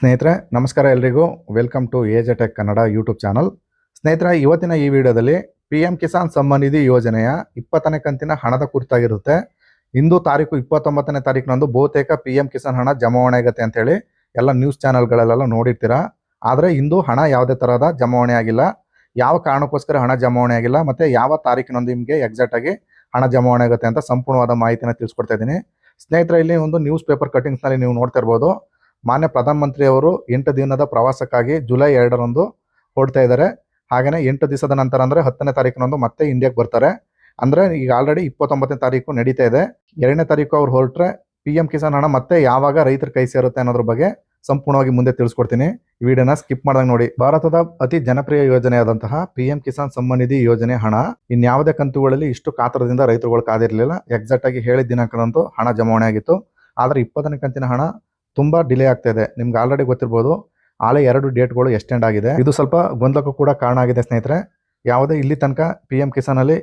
ಸ್ನೇಹಿತರೆ, ನಮಸ್ಕಾರ ಎಲ್ರಿಗೂ. Welcome to AJ tech Kannada YouTube channel ಸ್ನೇಹಿತರೆ, ಇವತ್ತಿನ ಈ ವಿಡಿಯೋದಲ್ಲಿ ಪಿ ಎಂ ಕಿಸಾನ್ ಸಮ್ಮಾನ್ ನಿಧಿ ಯೋಜನೆಯ ಇಪ್ಪತ್ತನೇ ಕಂತಿನ ಹಣದ ಕುರಿತಾಗಿರುತ್ತೆ. ಇಂದು ತಾರೀಕು ಇಪ್ಪತ್ತೊಂಬತ್ತನೇ ತಾರೀಕಿನಂದು ಬಹುತೇಕ ಪಿ ಎಂ ಕಿಸಾನ್ ಹಣ ಜಮಾವಣೆ ಆಗುತ್ತೆ ಅಂತೇಳಿ ಎಲ್ಲ ನ್ಯೂಸ್ ಚಾನಲ್ಗಳಲ್ಲೆಲ್ಲ ನೋಡಿರ್ತೀರಾ. ಆದರೆ ಇಂದು ಹಣ ಯಾವುದೇ ಥರದ ಜಮಾವಣೆ ಆಗಿಲ್ಲ. ಯಾವ ಕಾರಣಕ್ಕೋಸ್ಕರ ಹಣ ಜಮಾವಣೆ ಆಗಿಲ್ಲ, ಮತ್ತು ಯಾವ ತಾರೀಕಿನಂದು ನಿಮಗೆ ಎಕ್ಸಾಕ್ಟಾಗಿ ಹಣ ಜಮಾವಣೆ ಆಗುತ್ತೆ ಅಂತ ಸಂಪೂರ್ಣವಾದ ಮಾಹಿತಿನ ತಿಳಿಸ್ಕೊಡ್ತಾ ಇದ್ದೀನಿ. ಸ್ನೇಹಿತರೆ, ಇಲ್ಲಿ ಒಂದು ನ್ಯೂಸ್ ಪೇಪರ್ ಕಟಿಂಗ್ಸ್ನಲ್ಲಿ ನೀವು ನೋಡ್ತಾ ಇರ್ಬೋದು. ಮಾನ್ಯ ಪ್ರಧಾನಮಂತ್ರಿ ಅವರು ಎಂಟು ದಿನದ ಪ್ರವಾಸಕ್ಕಾಗಿ ಜುಲೈ ಎರಡರಂದು ಹೊರಡ್ತಾ ಇದ್ದಾರೆ. ಹಾಗೆಯೇ ಎಂಟು ದಿವಸದ ನಂತರ ಅಂದರೆ ಹತ್ತನೇ ತಾರೀಕಿನಂದು ಮತ್ತೆ ಇಂಡಿಯಾಗೆ ಬರ್ತಾರೆ. ಅಂದರೆ ಈಗ ಆಲ್ರೆಡಿ ಇಪ್ಪತ್ತೊಂಬತ್ತನೇ ತಾರೀಕು ನಡೀತಾ ಇದೆ. ಎರಡನೇ ತಾರೀಕು ಅವ್ರು ಹೊರಟ್ರೆ ಪಿ ಎಂ ಕಿಸಾನ್ ಹಣ ಮತ್ತೆ ಯಾವಾಗ ರೈತರ ಕೈ ಸೇರುತ್ತೆ ಅನ್ನೋದ್ರ ಬಗ್ಗೆ ಸಂಪೂರ್ಣವಾಗಿ ಮುಂದೆ ತಿಳಿಸ್ಕೊಡ್ತೀನಿ. ಈ ವಿಡಿಯೋನ ಸ್ಕಿಪ್ ಮಾಡ್ದಂಗೆ ನೋಡಿ. ಭಾರತದ ಅತಿ ಜನಪ್ರಿಯ ಯೋಜನೆಯಾದಂತಹ ಪಿ ಎಂ ಕಿಸಾನ್ ಸಮ್ಮಾನ್ ನಿಧಿ ಯೋಜನೆ ಹಣ ಇನ್ಯಾವುದೇ ಕಂತುಗಳಲ್ಲಿ ಇಷ್ಟು ಕಾತರದಿಂದ ರೈತರುಗಳು ಕಾದಿರಲಿಲ್ಲ. ಎಕ್ಸಾಕ್ಟ್ ಆಗಿ ಹೇಳಿದ ದಿನಾಂಕದಂತೂ ಹಣ ಜಮಾವಣೆ ಆಗಿತ್ತು. ಆದರೆ ಇಪ್ಪತ್ತನೇ ಕಂತಿನ ಹಣ ತುಂಬಾ ಡಿಲೇ ಆಗ್ತಾ ಇದೆ. ನಿಮ್ಗೆ ಆಲ್ರೆಡಿ ಗೊತ್ತಿರ್ಬೋದು. ಆಳೆ ಎರಡು ಡೇಟ್ಗಳು ಎಕ್ಸ್ಟೆಂಡ್ ಆಗಿದೆ. ಇದು ಸ್ವಲ್ಪ ಗೊಂದಲಕ್ಕೂ ಕೂಡ ಕಾರಣ ಆಗಿದೆ ಸ್ನೇಹಿತರೆ. ಯಾವುದೇ ಇಲ್ಲಿ ತನಕ ಪಿ ಎಂ ಕಿಸಾನಲ್ಲಿ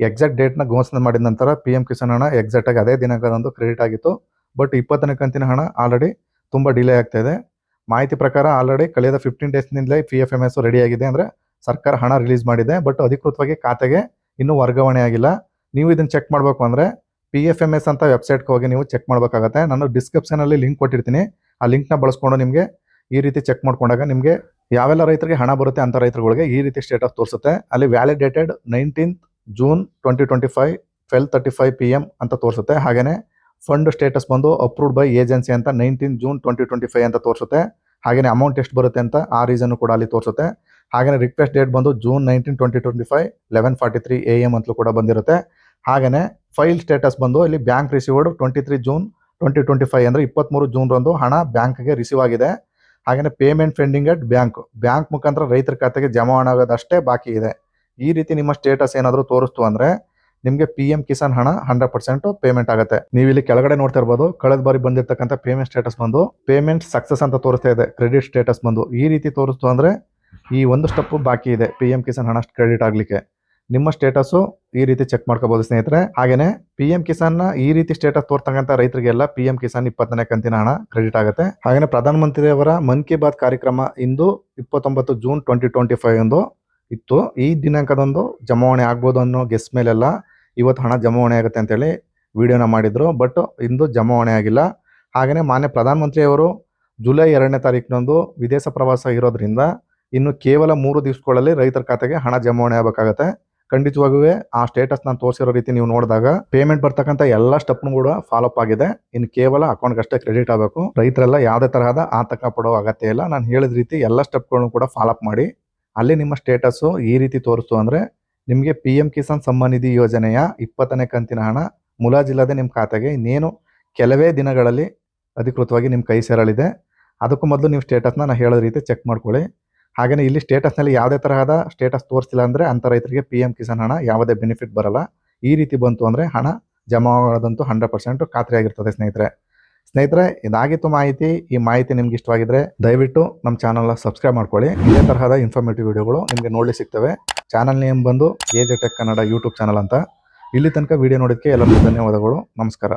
ಎಕ್ಸಾಕ್ಟ್ ಡೇಟ್ನ ಘೋಷಣೆ ಮಾಡಿದ ನಂತರ ಪಿ ಎಂ ಕಿಸಾನ್ ಹಣ ಎಕ್ಸಾಕ್ಟ್ ಆಗಿ ಅದೇ ದಿನಾಂಕದಂದು ಕ್ರೆಡಿಟ್ ಆಗಿತ್ತು. ಬಟ್ ಇಪ್ಪತ್ತನೇ ಕಂತಿನ ಹಣ ಆಲ್ರೆಡಿ ತುಂಬ ಡಿಲೇ ಆಗ್ತಾ ಇದೆ. ಮಾಹಿತಿ ಪ್ರಕಾರ ಆಲ್ರೆಡಿ ಕಳೆದ fifteen ಡೇಸ್ನಿಂದಲೇ P F M S ready ಆಗಿದೆ ಅಂದ್ರೆ ಸರ್ಕಾರ ಹಣ ರಿಲೀಸ್ ಮಾಡಿದೆ. ಬಟ್ ಅಧಿಕೃತವಾಗಿ ಖಾತೆಗೆ ಇನ್ನೂ ವರ್ಗಾವಣೆ ಆಗಿಲ್ಲ. ನೀವು ಇದನ್ನು ಚೆಕ್ ಮಾಡಬೇಕು ಅಂದ್ರೆ ಪಿ ಎಫ್ ಎಂ ಎಸ್ ಅಂತ ವೆಬ್ಸೈಟ್ಗೆ ಹೋಗಿ ನೀವು ಚೆಕ್ ಮಾಡಬೇಕಾಗತ್ತೆ. ನಾನು ಡಿಸ್ಕ್ರಿಪ್ಷನಲ್ಲಿ ಲಿಂಕ್ ಕೊಟ್ಟಿರ್ತೀನಿ. ಆ ಲಿಂಕ್ನ ಬಳಸ್ಕೊಂಡು ನಿಮಗೆ ಈ ರೀತಿ ಚೆಕ್ ಮಾಡ್ಕೊಂಡಾಗ ನಿಮಗೆ ಯಾವೆಲ್ಲ ರೈತರಿಗೆ ಹಣ ಬರುತ್ತೆ ಅಂತ ರೈತರುಗಳಿಗೆ ಈ ರೀತಿ ಸ್ಟೇಟಸ್ ತೋರಿಸುತ್ತೆ. ಅಲ್ಲಿ validated nineteenth June twenty twenty five twelve thirty five P M ಅಂತ ತೋರಿಸುತ್ತೆ. ಹಾಗೆಯೇ ಫಂಡ್ ಸ್ಟೇಟಸ್ ಬಂದು ಅಪ್ರೂವ್ಡ್ ಬೈ ಏಜೆನ್ಸಿ ಅಂತ nineteen June twenty twenty five ಅಂತ ತೋರಿಸುತ್ತೆ. ಹಾಗೆಯೇ ಅಮೌಂಟ್ ಎಷ್ಟು ಬರುತ್ತೆ ಅಂತ ಆ ರೀಸನ್ನು ಕೂಡ ಅಲ್ಲಿ ತೋರಿಸುತ್ತೆ. ಹಾಗೆಯೇ ರಿಕ್ವೆಸ್ಟ್ ಡೇಟ್ ಬಂದು June nineteen twenty twenty five eleven forty three A M ಅಂತಲೂ ಕೂಡ ಬಂದಿರುತ್ತೆ. ಹಾಗೆಯೇ ಫೈಲ್ ಸ್ಟೇಟಸ್ ಬಂದು ಇಲ್ಲಿ bank received twenty three June twenty twenty five ಅಂದರೆ ಇಪ್ಪತ್ತ್ಮೂರು ಜೂನ್ರಂದು ಹಣ ಬ್ಯಾಂಕ್ಗೆ ರಿಸೀವ್ ಆಗಿದೆ. ಹಾಗೆಯೇ payment pending at bank bank ಮುಖಾಂತರ ರೈತರ ಖಾತೆಗೆ ಜಮಾ ಆಗೋದಷ್ಟೇ ಬಾಕಿ ಇದೆ. ಈ ರೀತಿ ನಿಮ್ಮ ಸ್ಟೇಟಸ್ ಏನಾದರೂ ತೋರಿಸ್ತು ಅಂದರೆ ನಿಮಗೆ ಪಿ ಎಂ ಕಿಸಾನ್ ಹಣ ಹಂಡ್ರೆಡ್ ಪರ್ಸೆಂಟ್ ಪೇಮೆಂಟ್ ಆಗುತ್ತೆ. ನೀವು ಇಲ್ಲಿ ಕೆಳಗಡೆ ನೋಡ್ತಾ ಇರ್ಬೋದು, ಕಳೆದ ಬಾರಿ ಬಂದಿರತಕ್ಕಂಥ ಪೇಮೆಂಟ್ ಸ್ಟೇಟಸ್ ಬಂದು ಪೇಮೆಂಟ್ ಸಕ್ಸಸ್ ಅಂತ ತೋರಿಸ್ತಾ ಇದೆ. ಕ್ರೆಡಿಟ್ ಸ್ಟೇಟಸ್ ಬಂದು ಈ ರೀತಿ ತೋರಿಸ್ತು ಅಂದರೆ ಈ ಒಂದು ಸ್ಟೆಪ್ ಬಾಕಿ ಇದೆ. ಪಿ ಎಂ ಕಿಸಾನ್ ಹಣ ಕ್ರೆಡಿಟ್ ಆಗಲಿಕ್ಕೆ. ನಿಮ್ಮ ಸ್ಟೇಟಸ್ಸು ಈ ರೀತಿ ಚೆಕ್ ಮಾಡ್ಕೋಬೋದು ಸ್ನೇಹಿತರೆ. ಹಾಗೆಯೇ ಪಿ ಎಂ ಕಿಸಾನ್ನ ಈ ರೀತಿ ಸ್ಟೇಟಸ್ ತೋರ್ತಕ್ಕಂಥ ರೈತರಿಗೆಲ್ಲ ಪಿ ಎಂ ಕಿಸಾನ್ ಇಪ್ಪತ್ತನೇ ಕಂತಿನ ಹಣ ಕ್ರೆಡಿಟ್ ಆಗುತ್ತೆ. ಹಾಗೆಯೇ ಪ್ರಧಾನಮಂತ್ರಿಯವರ ಮನ್ ಕಿ ಬಾತ್ ಕಾರ್ಯಕ್ರಮ ಇಂದು ಇಪ್ಪತ್ತೊಂಬತ್ತು ಜೂನ್ ಟ್ವೆಂಟಿ ಟ್ವೆಂಟಿ ಫೈವ್ ಎಂದು ಇತ್ತು. ಈ ದಿನಾಂಕದಂದು ಜಮಾವಣೆ ಆಗ್ಬೋದು ಅನ್ನೋ ಗೆಸ್ ಮೇಲೆಲ್ಲ ಇವತ್ತು ಹಣ ಜಮಾವಣೆ ಆಗುತ್ತೆ ಅಂತೇಳಿ ವಿಡಿಯೋನ ಮಾಡಿದರು. ಬಟ್ ಇಂದು ಜಮಾವಣೆ ಆಗಿಲ್ಲ. ಹಾಗೆಯೇ ಮಾನ್ಯ ಪ್ರಧಾನಮಂತ್ರಿಯವರು ಜುಲೈ ಎರಡನೇ ತಾರೀಕಿನಂದು ವಿದೇಶ ಪ್ರವಾಸ ಇರೋದ್ರಿಂದ ಇನ್ನು ಕೇವಲ ಮೂರು ದಿವಸಗಳಲ್ಲಿ ರೈತರ ಖಾತೆಗೆ ಹಣ ಜಮಾವಣೆ ಆಗಬೇಕಾಗತ್ತೆ. ಖಂಡಿತವಾಗೂ ಆ ಸ್ಟೇಟಸ್ ನಾನು ತೋರಿಸಿರೋ ರೀತಿ ನೀವು ನೋಡಿದಾಗ ಪೇಮೆಂಟ್ ಬರ್ತಕ್ಕಂಥ ಎಲ್ಲ ಸ್ಟೆಪ್ನು ಕೂಡ ಫಾಲೋ ಅಪ್ ಆಗಿದೆ. ಇನ್ನು ಕೇವಲ ಅಕೌಂಟ್ಗಷ್ಟೇ ಕ್ರೆಡಿಟ್ ಆಗಬೇಕು. ರೈತರೆಲ್ಲ ಯಾವುದೇ ತರಹದ ಆತಂಕ ಪಡೋ ಅಗತ್ಯ ಇಲ್ಲ. ನಾನು ಹೇಳಿದ ರೀತಿ ಎಲ್ಲ ಸ್ಟೆಪ್ಗಳನ್ನು ಕೂಡ ಫಾಲೋ ಅಪ್ ಮಾಡಿ. ಅಲ್ಲಿ ನಿಮ್ಮ ಸ್ಟೇಟಸ್ಸು ಈ ರೀತಿ ತೋರಿಸ್ತು ಅಂದರೆ ನಿಮಗೆ ಪಿ ಎಂ ಕಿಸಾನ್ ಸಮ್ಮಾನ್ ನಿಧಿ ಯೋಜನೆಯ ಇಪ್ಪತ್ತನೇ ಕಂತಿನ ಹಣ ಮುಲಾಜಿಲ್ಲದೆ ನಿಮ್ಮ ಖಾತೆಗೆ ಇನ್ನೇನು ಕೆಲವೇ ದಿನಗಳಲ್ಲಿ ಅಧಿಕೃತವಾಗಿ ನಿಮ್ಮ ಕೈ ಸೇರಲಿದೆ. ಅದಕ್ಕೂ ಮೊದಲು ನೀವು ಸ್ಟೇಟಸ್ನ ನಾನು ಹೇಳೋ ರೀತಿ ಚೆಕ್ ಮಾಡ್ಕೊಳ್ಳಿ. ಹಾಗೆಯೇ ಇಲ್ಲಿ ಸ್ಟೇಟಸ್ನಲ್ಲಿ ಯಾವುದೇ ತರಹದ ಸ್ಟೇಟಸ್ ತೋರಿಸಿಲ್ಲ ಅಂದರೆ ಅಂಥ ರೈತರಿಗೆ ಪಿ ಎಂ ಕಿಸಾನ್ ಹಣ ಯಾವುದೇ ಬೆನಿಫಿಟ್ ಬರಲ್ಲ. ಈ ರೀತಿ ಬಂತು ಅಂದರೆ ಹಣ ಜಮಾ ಆಗೋದಂತೂ ಹಂಡ್ರೆಡ್ ಪರ್ಸೆಂಟ್ ಖಾತ್ರಿಯಾಗಿರ್ತದೆ ಸ್ನೇಹಿತರೆ. ಸ್ನೇಹಿತರೆ, ಇದಾಗಿತ್ತು ಮಾಹಿತಿ. ಈ ಮಾಹಿತಿ ನಿಮ್ಗೆ ಇಷ್ಟವಾಗಿದ್ರೆ ದಯವಿಟ್ಟು ನಮ್ಮ ಚಾನಲ್ನ ಸಬ್ಸ್ಕ್ರೈಬ್ ಮಾಡ್ಕೊಳ್ಳಿ. ಇದೇ ತರಹದ ಇನ್ಫಾರ್ಮೇಟಿವ್ ವಿಡಿಯೋಗಳು ನಿಮಗೆ ನೋಡ್ಲಿಕ್ಕೆ ಸಿಗ್ತವೆ. ಚಾನಲ್ ನೇಮ್ ಬಂದು A J tech Kannada YouTube channel ಅಂತ. ಇಲ್ಲಿ ತನಕ ವಿಡಿಯೋ ನೋಡೋದಕ್ಕೆ ಎಲ್ಲರಿಗೂ ಧನ್ಯವಾದಗಳು. ನಮಸ್ಕಾರ.